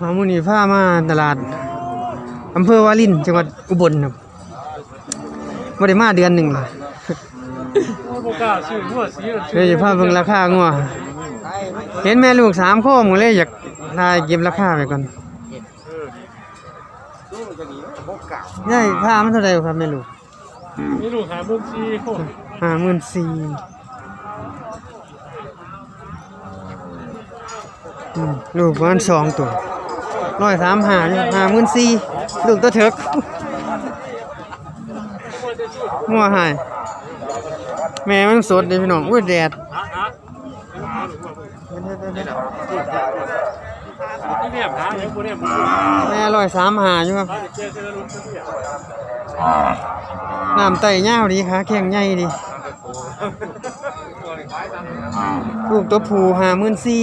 หามุนีผ้ามาตลาดอำเภอวารินจังหวัดอุบลครับบ่ได้มาเดือนหนึ่งเลยบ่กล้าซื้อหัวสีเลยจะพาเบิ่งราคางัวเห็นแม่ลูกสามโคมก็เลยอยากทายเก็บราคาไปก่อนได้ผ้ามันเท่าไหร่ครับแม่ลูกนี่ลูกหาเบิ่งซีโคตรห้าหมื่นสี่อืมลูกประมาณสองตัว ร้อยสามหาอยู่ห้าหมื่นสี่ลูกตัวเถิกงัวหายแม่มันสดเลยพี่น้องอุ้ยแดดฮะฮะนี่เนี่ยหาอย่างบ่เนี่ยบ่แม่ร้อยสามหาอยู่ครับหาเจอเจอลูกตัวเนี่ยน้ำไตยาวดีขาแข็งใหญ่ดีลูกตัวผูหาหมื่นสี่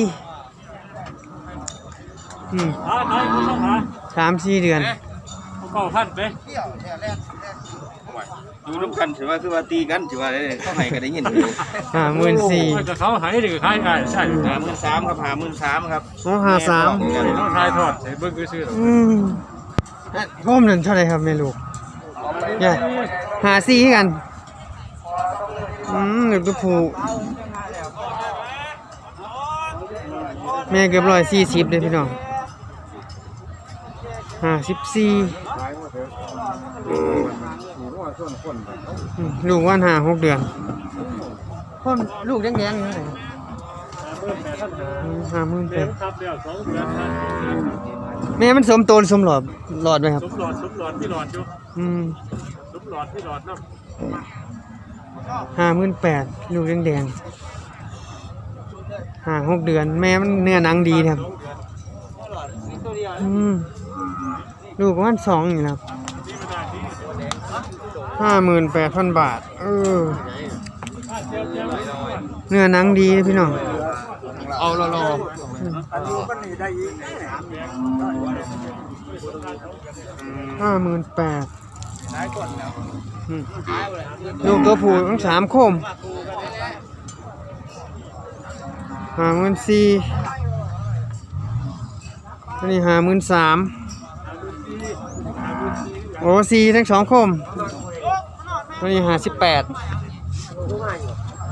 อืมหาหาผู้ชมหาสามสี่เดือนเก้าพันไปอยู่ร่วมกันถือว่าคือว่าตีกันถือว่าได้เข้าให้ก็ได้ยินหาหมื่นสี่จะเขาหายหรือขายได้ใช่หาหมื่นสามครับหาหมื่นสามครับโอ้หาสามต้องทายทอดให้เบิ่งซื่ออืมโค้มนั่นเท่าไหรครับแม่ลูกใหญ่หาสี่กันอืมลูกตัวผูแม่เกือบร้อยสี่สิบเลยพี่น้อง ห้าสิบสี่อืมลูกว่านหาหกเดือนพ่อมลูกแดงๆอยู่เท่าไหร่อืมห้าหมื่นๆแปเลี้ยดงครับแล้วสองเดือนครับแม่มันสมโตนสมหลอดหลอดไหมครับสมหลอดสมหลอดที่หลอดอยู่อืมสมหลอดที่หลอดนำห้าหมื่นแปดลูกแดงๆห่างหกเดือน แม่มันเนื้อหนังดีครับอืม ลูกประมาณสองอยู่ครับห้าหมื่นแปดพันบาท เออ เนื้อหนังดีเลยพี่น้อง เอารอรอห้าหมื่นแปดลูกตัวผู้ทั้งสามโคมห้าหมื่นสี่อันนี้ห้าหมื่นสาม โอ้สีทั้งสองคม ตัวนี้หาสิบแปด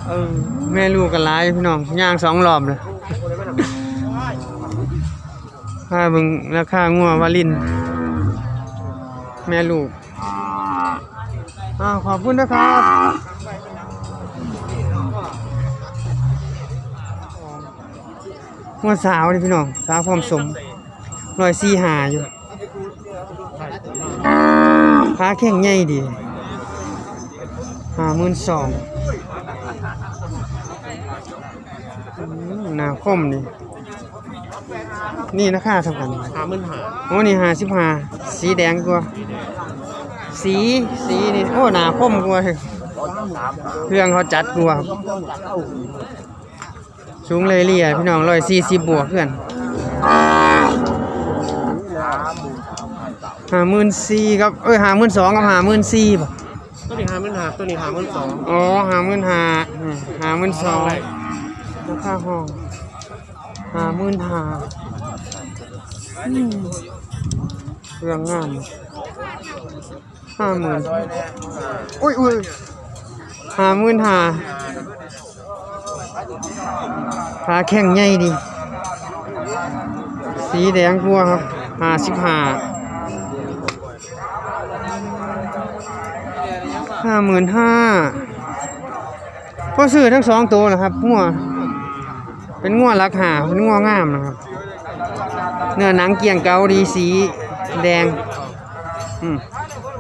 เออแม่ลูกกันหลายพี่น้องย่างสองรอบเลยค่าเบิ่งราคางัววาลิน แม่ลูกอ้าวขอบคุณนะครับงัวสาวนี่พี่น้อง สาวพร้อมสมรอยสี่หาอยู่ ขาแข็งใหญ่ดีห้าหมื่นสองหน้าคมนี่ นี่ราคาเท่ากันหาหมื่นหาโอ้นี่ห้าสิบห้าสีแดงกว่า สีสีนี่โอ้หนาคมกว่าเครื่องเขาจัดกว่าครับสูงเลยเลี่ยพี่น้องร้อยสี่สิบบวกเพื่อน ห้าหมื่นสี่ครับเอ้ยห้าหมื่นสองกับห้าหมื่นสี่ป่ะตัวนี้หาหมื่นหาตัวนี้หาหมื่นสองอ๋อห้าหมื่นห้าห้าหมื่นสองราคาห้องห้าหมื่นห้าอืมเครื่องงามห้าหมื่นอุ้ยอุ้ยห้าหมื่นห้าขาแข็งใหญ่ดี สีแดงกลัวครับห้าสิบห้า ห้าหมื่นห้าก็ซื้อทั้งสองตัวนะครับงัวเป็นงัวรักหาเป็นงัวงามนะครับ เนื้อหนังเกรียงเกาดีสีแดง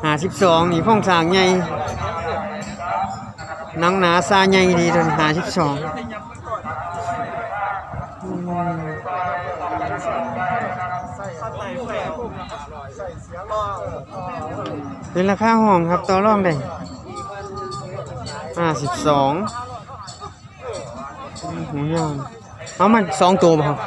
หาสิบสองนี่พ่องสางใหญ่นังหนาซาใหญ่ดีตัวนี้หาสิบสองเป็นราคาห้องครับต่อรองได้ ห้าสิบสองหูยาวเอามันสองตัวป่ะครับ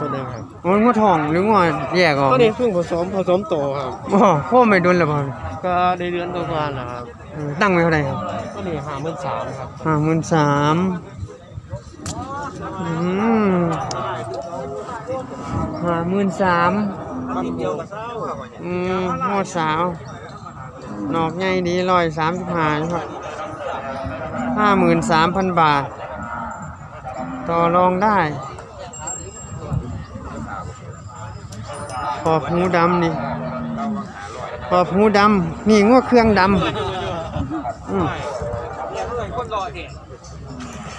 ตัวนี้ครับโอ้ยงวทองหรืองวแยกออกตัวนี้เพิ่งผสมผสมโตครับบ่พ่อไม่โดนแล้วบ่ก็ได้เดือนตัวกว่าแล้วครับเออตั้งไว้เท่าไหร่ครับตัวนี้หาหมื่นสามครับห้าหมื่นสามอืมห้าหมื่นสามเดียวกับเศร้าอืมหมดสาว นอกใหญ่ดีร้อยสามสิบห้าครับห้าหมื่นสามพันบาท ต่อรองได้ ขอบหูดำนี่ ขอบหูดำนี่งวกเครื่องดำอืม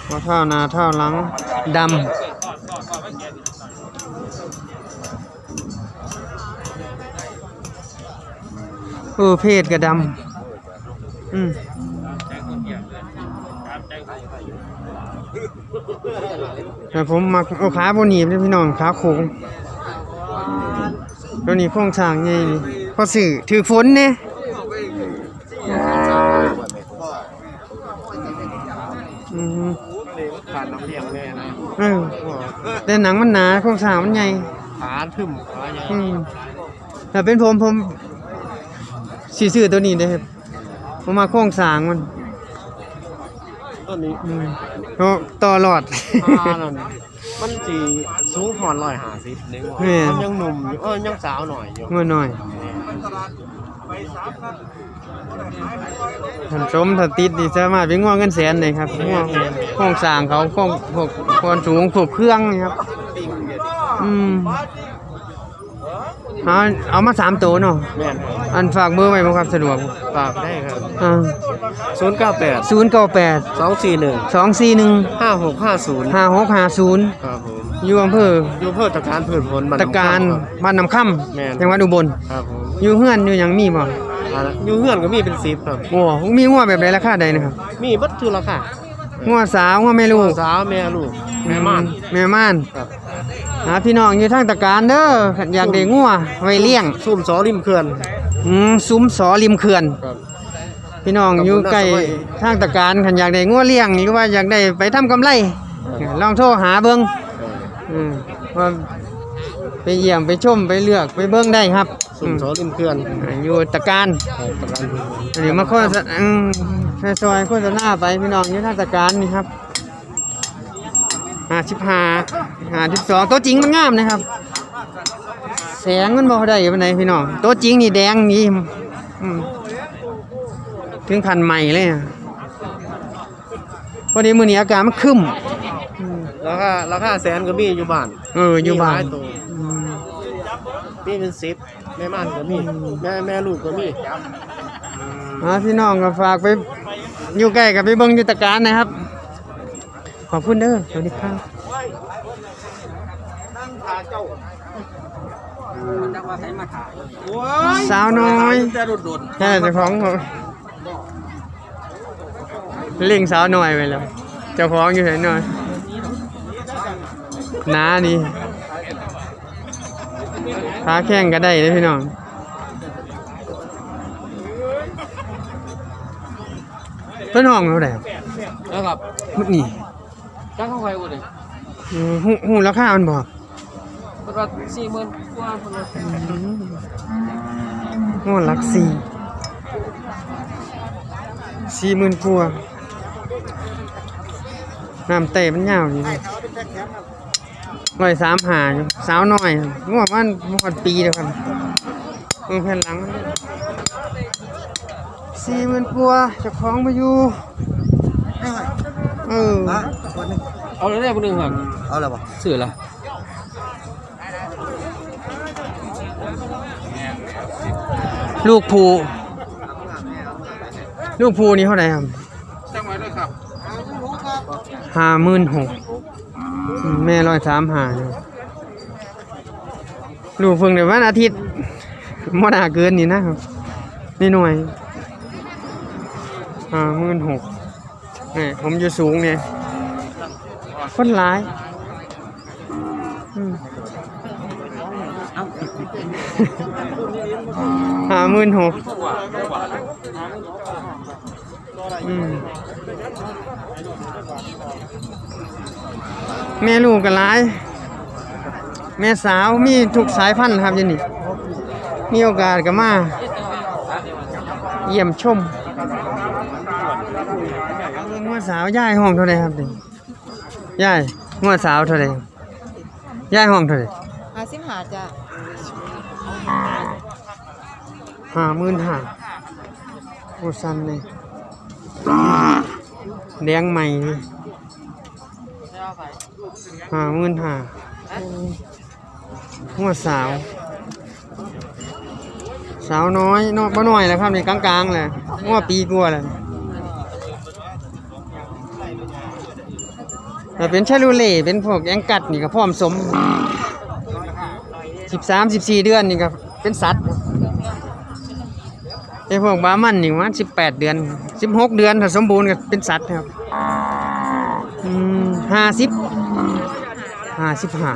หัวเท่าหนาเท่าหลังดำ เออเพศกระดำอืมแต่ผมมักเอาขาบนหนีบเลยพี่น้องขาโค้งตัวนี้โครงสร้างไงนี่พอสื่อถือฝนเนี่ยอืมขาดน้ำเลี้ยงแน่นะเออแต่หนังมันหนาโครงสร้างมันใหญ่ขาทึมขาใหญ่อืมถ้าเป็นผมผม สีซื้อตัวนี้เด้อครับผมมาโครงสร้างมันต้นนี้อืมก็ต่อหลอดขานั่นมันสีสูงหอนร้อยห้าสิบนึงแม่มันยังหนุ่มอยู่เออยังสาวหน่อยอยู่เมื่อหน่อยท่านชมถ้าติดนี่สามารถไปง่วงเงินแสนเลยครับง่วงโครงสร้างเขาโครงพวกความสูงพวกเครื่องนี่ครับ อืม เอาเอามาสามตัวเนาะแม่นอันฝากเบอร์ไว้บ่ครับสะดวกฝากได้ครับ อ่าศูนย์เก้าแปดศูนย์เก้าแปดสองสี่หนึ่งสองสี่หนึ่งห้าหกห้าศูนย์ห้าหกห้าศูนย์ครับผมอยู่อำเภออยู่เพื่อตะการพืชผลบ้นตะการหนองบ้านน้ำค่แม่นำจังหวัดอุบลครับผมอยู่เฮือนอยู่หยังมีบ่อ่าอยู่เฮือนก็มีเป็นสิบครับ โอ้มีงัวแบบใดราคาใดนะครับมีเบัตทุราคางัวสาวงัวแม่ลูกสาวแม่ลูกแม่ม่าน แม่ม่านครับ หาพี่น้องอยู่ทางตะการเด้ออยากได้งัวไว้เลี้ยง ซุ่มสอริมเขื่อน อืมซุ้มสอริมเขื่อน ครับ พี่น้องขอบคุณอยู่ใกล้นะสวัสดีทางตะการคันอยากได้งัวเลี้ยงหรือว่าอยากได้ไปทำกำไรลองโทรหาเบิ่งอืมว่าไปเยี่ยมไปชมไปเลือกไปเบิ่งได้ครับซุ่มสอริมเขื่อนอืมอยู่ตะการครับตะการพืชผลอันนี้มาโฆษณาอืมแค่ซอยโฆษณาไปพี่น้องอยู่ทางตะการนี่ครับ ห้าสิบห้าห้าสิบสองตัวจริงมันงามนะครับ แสงมันบ่ได้ปานใดพี่น้องตัวจริงนี่แดงนี่อืมถึงพันใหม่เลยอะพอดีมื้อนี้อากาศมันครึ้มอืมราคาราคาแสนก็มีอยู่บ้านเอออยู่บ้านมีหลตัวอืมมีเป็นสิบแม่ม่านก็มีแม่แม่ลูกก็มีอ่าพี่น้องก็ฝากไปอยู่ใกล้กับไปเบิ่งอยู่ตะการนะครับ ขอบคุณเด้อสวัสดีครับสาวน้อยแต่โดดแค่เจ้าของเขาเล่งสาวน้อยไปแล้วเจ้าของอยู่ไหนหน่อยน้านี่ขาแข้งก็ได้เลยพี่น้องเพิ่นห้องเท่าไหร่ครับแล้วครับมึกนี่ จ้างเข้าไปหมดเลยอืมหูหูราคามันบอกแล้วก็สี่หมื่นกว่าคนละโอ้หลักสี่สี่หมื่นกว่าน้ำเตะมันยาวอยู่ร้อยสามหาอยู่สาวน้อยงวดมันหมดปีแล้วครับมือแผ่นหลังสี่หมื่นกว่าเจะคล้าของมาอยู่เออ เอาเลยได้คนหนึ่งครับเอาแล้วบ่สื่อละลูกภูลูกภูนี่เท่าไหร่ครับจังไว้ด้วยครับห้าหมื่นหกแม่ร้อยสามหาลูกเพิ่งเดี๋ยววันอาทิตย์มอดาเกินนี่นะครับนี่หน่วยห้าหมื่นหกนี่ผมอยู่สูงเนี่ย คนร้ายอืมห้าหมื่นหกอืมแม่ลูกกันหลาย แม่สาวมีทุกสายพันธุ์ครับยันนี่มีโอกาสก็มา เยี่ยมชมงวดสาวย่ายห้องเท่าไรครับนี่ ย่ายงวดสาวเท่าไรครับย่ายห้องเท่าไรห้าสิบห้าจ้ะห้าหมื่นห้าโอ้สันเลยแดงใหม่นี่ห้าหมื่นห้าหัวสาว สาวน้อยน้อยบ่น้อยแล้วครับนี่กลางๆเลยหัวปีกว่าแล้ว แต่เป็นชาลูเล่เป็นพวกแองกัดนี่ก็พร้อมสมสิบสามสิบสี่เดือนนี่ก็เป็นสัตว์ไอ้พวกบามันนี่ว่าสิบแปดเดือนสิบหกเดือนถ้าสมบูรณ์ก็เป็นสัตว์ครับห้าสิบห้าสิบห้า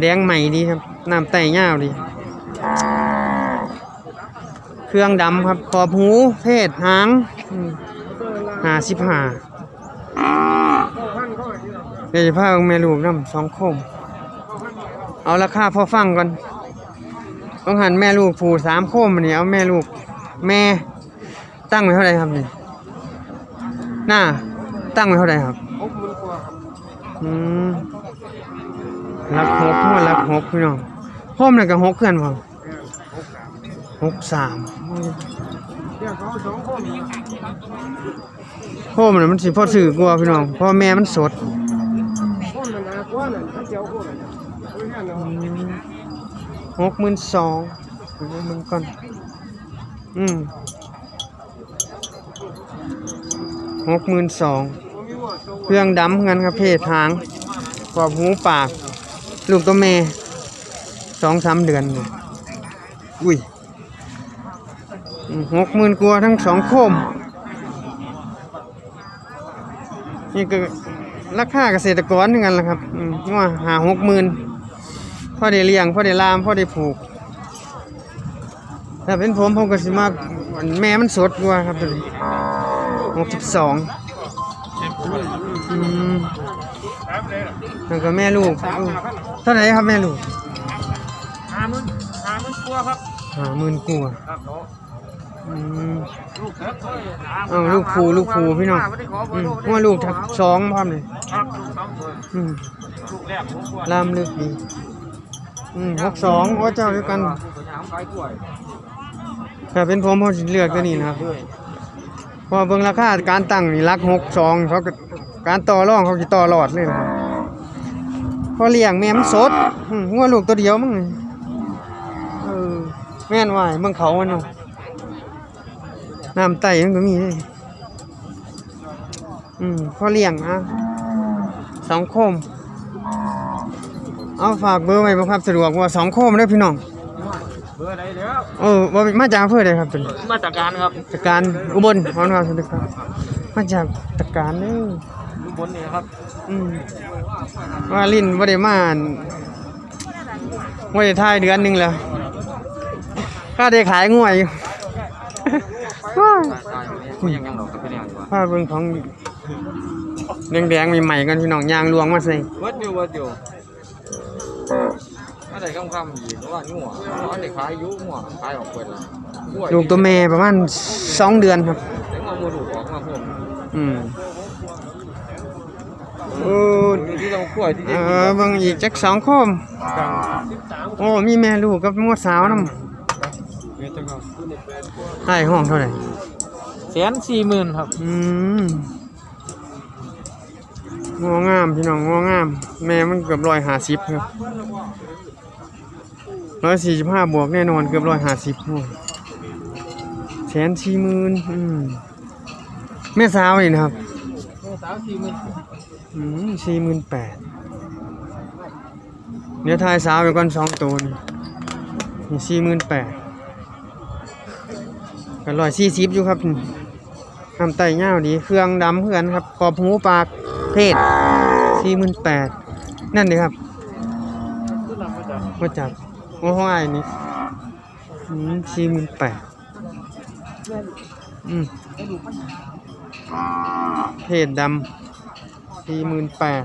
แดงใหม่ดีครับน้ำไต่เง่าดี เครื่องดำครับขอบหูเพศหางห้าสิบห้า เดี๋ยวจะพาเอแม่ลูกน้ำสองโคม เอาราคาพอฟังก่อนต้องหันแม่ลูกผูสามโคมนนี้เอาแม่ลูกแม่ตั้งไว้เท่าไหร่ครับนี่หน้าตั้งไว้เท่าไหร่ครับหกมันกว่าครับอืมรักหกหัวรักหกพี่น้องโคมนั่นก็หกเพื่อนพอหกสามหกสามเดี๋ยวเขาสองคนโคมน่ะมันสิพ่อสื่อกว่าพี่น้องพราะแม่มันสด หกว่านั่นเขาเจียวคนนั่นเอาไว้ให้เนาะหกหมื่นสองมึงก่อนอืมหกหมื่นสองเครื่องดำเงินครับเพศทางกรอบหูปาก ลูกตัวแม่สองสามเดือนนี่อุ้ยหกหมื่นกว่าทั้งสองโคม นี่ก็ ราคาเกษตรกรเหมือนกันแหละครับอืมว่าหาหกหมื่นพ่อได้เลี้ยงพ่อได้ลามพ่อได้ผูกถ้าเป็นผมผมก็สิมาแม่มันสดกว่าครับตัวนี้หกสิบสองอืมแล้วก็แม่ลูกอู้เท่าไหร่ครับแม่ลูกห้าหมื่นห้าหมื่นกว่าครับห้าหมื่นกว่าครับ เนาะอืมลูกเถิดเอ้ยเอาลูกผูลูกผูพี่น้องไม่ได้ขอเบอือร์มโทรว่าลูกทักสองพร้อมเลยครับลูกสองคนอืมลูกแรกผมกว่าลามลึกดีอืมหกสองว่าเจ้าด้วยกันลูกสยามขายกล้วยถ้าเป็นผมผมสิเลือกตัวนี้นะครับเพอเบิ่งราคาการตั้งนี่รักหกสองเขาก็การต่อรองเขาสิต่อรอดเลยนะครับพอเลี้ยงแม่มันสดอืมหัวลูกตัวเดียวมั้งเออแม่นว่ายเบิ่งเขามันเนาะ น้ำไตมันก็มีเลยอืมพอเลี้ยงอะสองโคม เอาฝากเบอร์ไว้บ่ครับสะดวกว่าสองโคมเด้อพี่น้อง เบอร์อะไรเดี๋ยวเออบ่มาจากอำเภอใดครับเป็นมาตรการครับจากการอุบลพรครับสวัสดีครับ มาจากตะการเด้อ อยู่บนนี่ครับอืมว่าลิ้นบ่ได้มาอั่นบ่ได้ถ่ายเดือนหนึงแล้วก็ได้ขายง่วยอยู่ ว้ายยังยังหรอกครับเป็นยังอยู่พาเบิ่งของแดงๆใหม่ๆกันพี่น้องยางลวงมาใส่วัดอยู่วัดอยู่อะไรคำคำอยู่เพราะว่างัวอันนี้ขายอยู่งัวขายออกเปิดแล้วงัวลูกตัวแม่ประมาณสองเดือนครับแต่งัวงัวดูออกมาเพิ่มอืมโอ้อยู่ที่ต้องกล้วยที่เออเบิ่งอีกจักสองโคมโอ้มีแม่ลูกกับมวดสาวนำให้ห้องเท่าไหร่แสนสี่หมื่นครับ อืมงองามพี่น้องงองาม แม่มันเกือบร้อยห้าสิบครับร้อยสี่สิบห้าบวกแน่นอนเกือบร้อยห้าสิบแสนสี่หมื่นอืมแม่สาวนี่นะครับสามสี่หมื่นอืมสี่หมื่นแปดเดี๋ยวทายสาวไปก่อนสองตัวนี่นี่สี่หมื่นแปด ก็ร้อยสี่สิบอยู่ครับทำไตเงาดีเครื่องดำเพื่อนครับขอบหูปากเพศสี่หมื่นแปดนั่นเลยครับมาจากมาจากหัวห้อยนี่สี่หมื่นแปดอืมเพศดำสี่หมื่นแปด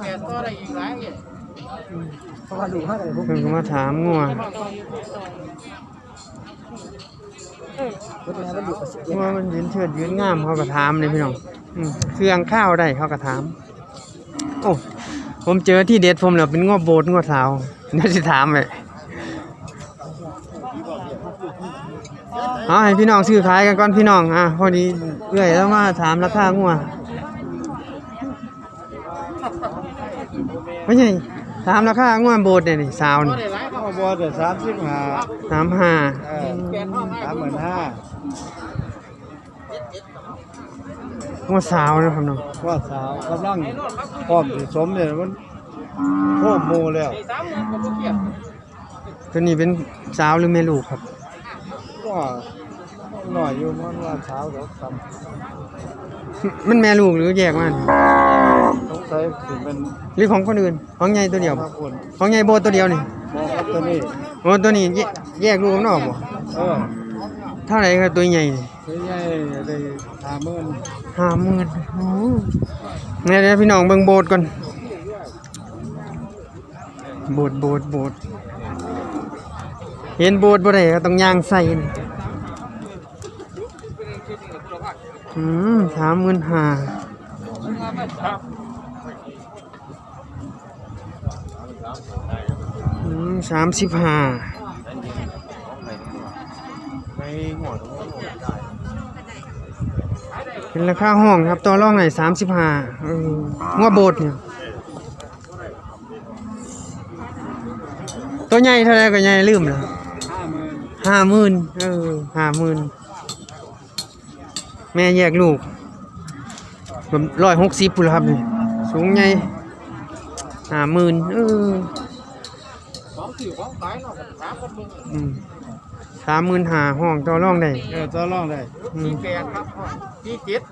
แปดก็ได้อีกหลายเนี่ยเพิ่นก็มาถามงัวว่ามันยืนเชิดยืนงามเขาก็ถามเลยพี่น้องอืมเครื่องข้าวได้เขาก็ถามโอ้ผมเจอที่เด็ดผมแล้วเป็นงวโบดงวสาวเดี๋ยวสิถามเลยเอาให้พี่น้องซื้อขายกันก่อนพี่น้องอะพอดีเอื่อยแล้วมาถามราคางัวไม่ใช่ ถามราคางัวโบดเนี่ยนี่สาวนี่ข้าวบอเดือดสามสิบห้าสามห้าเออสามหมื่นห้างัวสาวนะครับน้องว่าสาวกำลังพร้อมสิสมเนี่ยมันโค้มหมูแล้วตัวนี้เป็นสาวหรือแม่ลูกครับก็หน่อยอยู่มันว่าสาวเดี๋ยวทมันแม่ลูกหรือแยกมันำ สงสัยสิเป็นหรือของคนอื่นของใหญ่ตัวเดียวพบ่ระคุณของใหญ่โบดตัวเดียวนี่มองครับตัวนี้โอ้ตัวนี้แยแยกลูกข้างนอกบ่เออเท่าไหร่ครับตัวใหญ่นี่ที่ใหญ่ได้ห้าหมื่นห้าหมื่นโอ้เนี่ยเดี๋ยวพี่น้องเบิ่งโบดก่อน โบดโบดโบดเห็นโบดบ่ได้ก็ต้องย่างใส่นี่อืมสามหมื่นห้าอืม สามสิบห้าเป็นราคาห้องครับตัวร่องไหนสามสิบห้างัวโบดเนี่ยตัวใหญ่เท่าไรก็ใหญ่ลืมแล้วห้าหมื่นเออห้าหมื่นแม่แยกลูกร้อยหกสิบปุ่นครับ สูงใหญ่ห้าหมื่นเออ สองสี่ของขายเนาะสามคนมึงอืมสามหมื่นห้าห้องตัวร่องได้เออตัวรองได้อืมที่แปดครับที่เจ็ด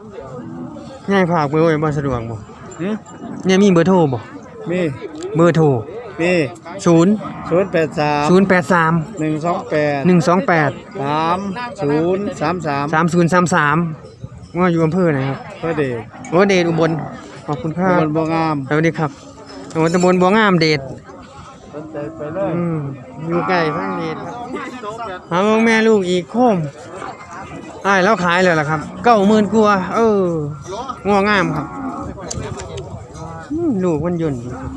ง่ายฝากเบอร์ไว้บ่สะดวกบ่หืมเนี่ยมีเบอร์โทรบ่มีเบอร์โทรมีศูนย์ศูนย์แปดสามศูนย์แปดสามหนึ่งสองแปดหนึ่งสองแปดสามศูนย์สามสามสามศูนย์สามสามว่าอยู่อำเภอไหนครับพระเดชโอ้เดชอุบลขอบคุณครับตำบลบัวงามสวัสดีครับโอ้ตำบลบัวงามเดช สนใจไปเลยอืมอยู่ใกล้พังเดชครับหาเบิ่งแม่ลูกอีกโคมอ้ายแล้วขายเลยล่ะครับเก้าหมื่นกว่าเอองัวงามครับอืมลูกมันยนต์ดีครับ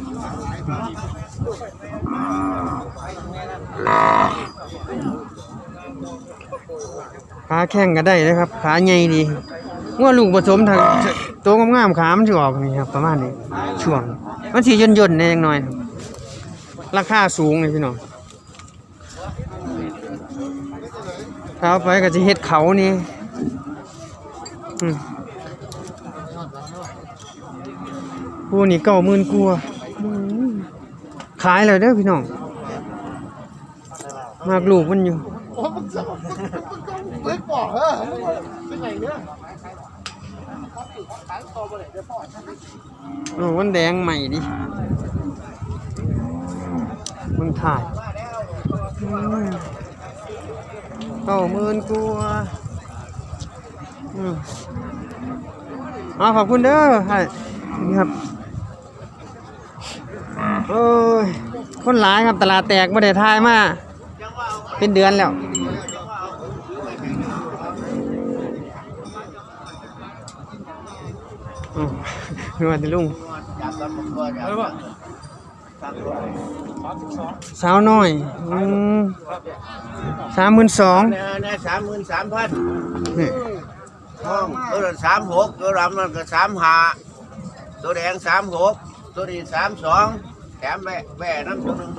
ขาแข้งก็ได้นะครับ ขาใหญ่ดีงัวลูกผสมทางตัวงามๆขามันจะออกนี่ครับประมาณนี้ช่วง มันสีย่นย่นๆแน่ยังน้อยครับ ราคาสูงเลยพี่น้องถ้าไปก็จะเฮ็ดเขานี่ผู้นี่เก้ามื่นกว่าอืมขายเลยเด้อพี่น้อง มากลูกมันอยู่เป็นไงเนี่ยโอ้มันแดงใหม่ดิ มึงถ่ายเก้าหมื่นกว่าอืมอ๋อขอบคุณเด้อให้นี่ครับโอ้ยคนหลายครับตลาดแตกไม่ได้ทายมาเป็นเดือนแล้วอ๋อคือว่าแต่ลุง สาวน้อยอืมสามหมื่นสองเนี่ยเนี่ยสามหมื่นสามพันนี่ห้องตัวละสามหกตัวลำนั่นก็สามห้าตัวแดงสามหกตัวนี้สามสองแถมแม่แม่น้ำตัวหนึ่ง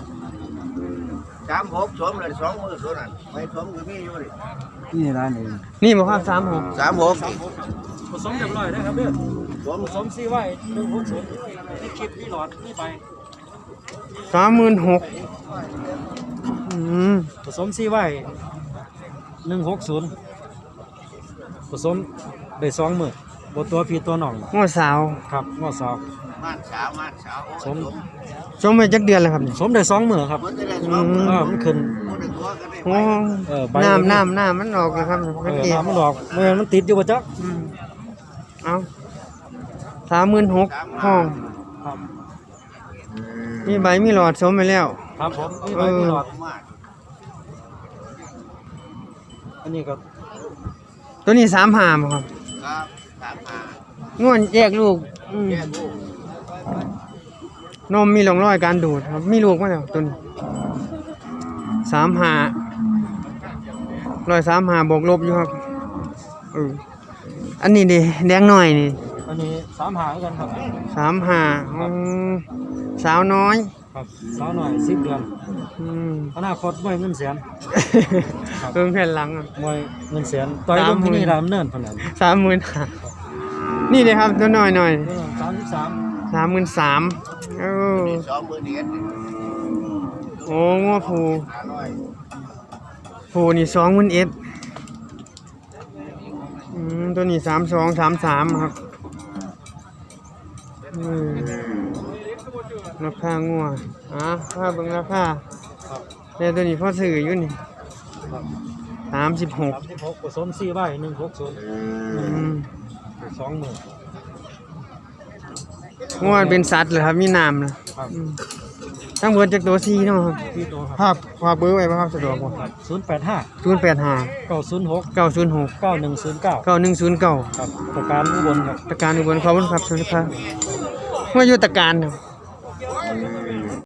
สามหกสวมเลยสองมือตัวนั้นไม่สวมก็มีอยู่ดินี่ร้านเองนี่บอกว่าสามหกสามหกผสมเรียบร้อยนะครับเด้อสวมผสมซีไว้หนึ่งหกศูนย์นี่คลิปนี่หลอดนี่ไป สามหมื่นหกอืมผสมซีไว้หนึ่งหกศูนย์ผสมได้สองมือบตัวพี่ตัวน้องง้อสาวครับงอสาวมาดสาวมาดสาวสมชมไปจักเดือนแล้วครับนี่สมได้สองมือครับมันจะได้สองอืมเออมันขึ้นมันได้ตัวกันได้โอ้เออใบน้ำน้ำน้ำมันออกแล้วครับเอมันอเก็บน้ำมันออกเมื่อมันติดอยู่บ่จ๊ะอืมเอาสามหมื่นหกห้องครับ มีใบมีหลอดสมไปแล้ว ครับผมนี่เอใบอมีหลอดมาดอันนี้ก็ตัวนี้สามหามครับครับสามห้าง่วนแยกลูกอืมแยกลูกนมมีร่องรอยการดูดครับ มีลูกมาแล้วตัวนี้สามหาร้อยสามหาบวกลบอยู่ครับเอออันนี้ดิแดงหน่อยนี่ อันนี้สามหากันครับสามหาอืม สาวน้อย ครับสาวหน่อยสิบเดือนอืมอนาคตมวยเงินแสนครับเพิ่งแผ่นหลังอะ มวยเงินแสนต่อยลงที่นี่รามเนินพนันสามหมื่นห้านี่เลยครับตัวน้อยหน่อยสามสิบสามสามหมื่นสามเออสองหมื่นเอ็ดโอ้งัวผูห้าร้อยผูนี่สองหมื่นเอ็ดอืมตัวนี้สามสองสามสามครับอืม ราคางัวอะค่าเบิ่งราคาแต่ตัวนี้พอซื้ออยู่นี่สามสิบหกสามสิบหกผสมสี่ใบหนึ่งหกศูนย์อืมสองหมื่นงัวเป็นสัตว์เหรอครับมีน้ำนะครับอืมทั้งเบิดจากตัวซีเนาะครับพี่โตครับภาพภาพเบอร์ไว้ป่ะครับสะดวกบ่ศูนย์แปดห้าศูนย์แปดห้าเก้าศูนย์หกเก้าศูนย์หกเก้าหนึ่งศูนย์เก้าเก้าหนึ่งศูนย์เก้า ครับประการอุบลครับ ตะการอุบลขอบคุณครับสวัสดีครับมาอยู่ตะการครับ